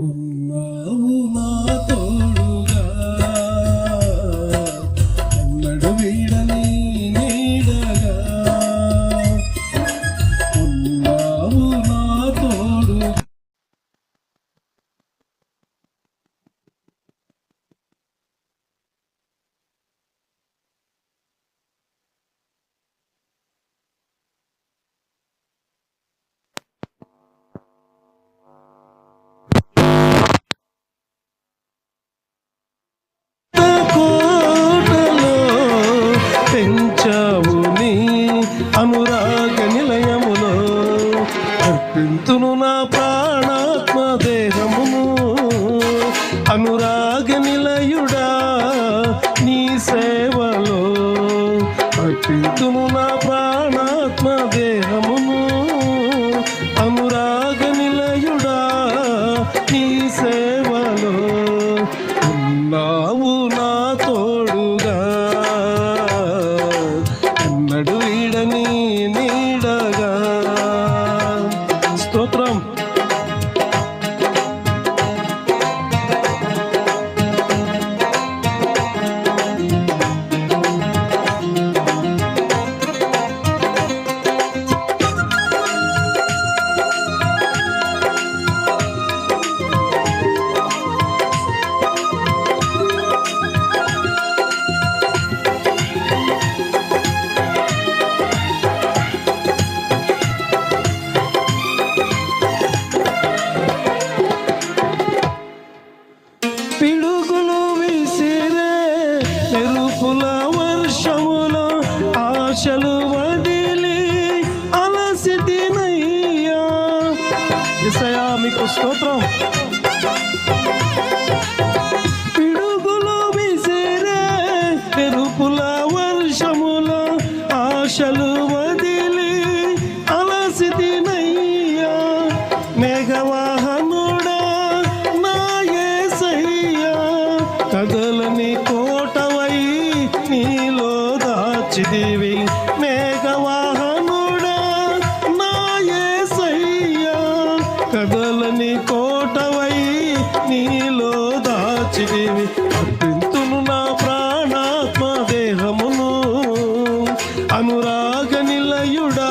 un వింతును నా ప్రాణాత్మ దేహమును. అనురాగ నిలయుడా నీ సేవలో. వింతును నా ప్రాణాత్మ దేహమును. ఆశలు వదిలి అలసిటినయ్యా ఎసయా మీకు స్తోత్రం. దాచిదివి మేఘవాహనుడా నా యేసయ్యా కదలని కోటవై నీలో దాచిదివి అర్పింతును నా ప్రాణాత్మ దేహమును అనురాగ నిలయుడా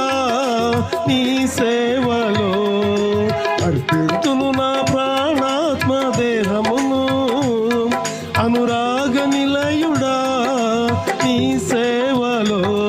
నీ సేవలో. అర్పింతును लो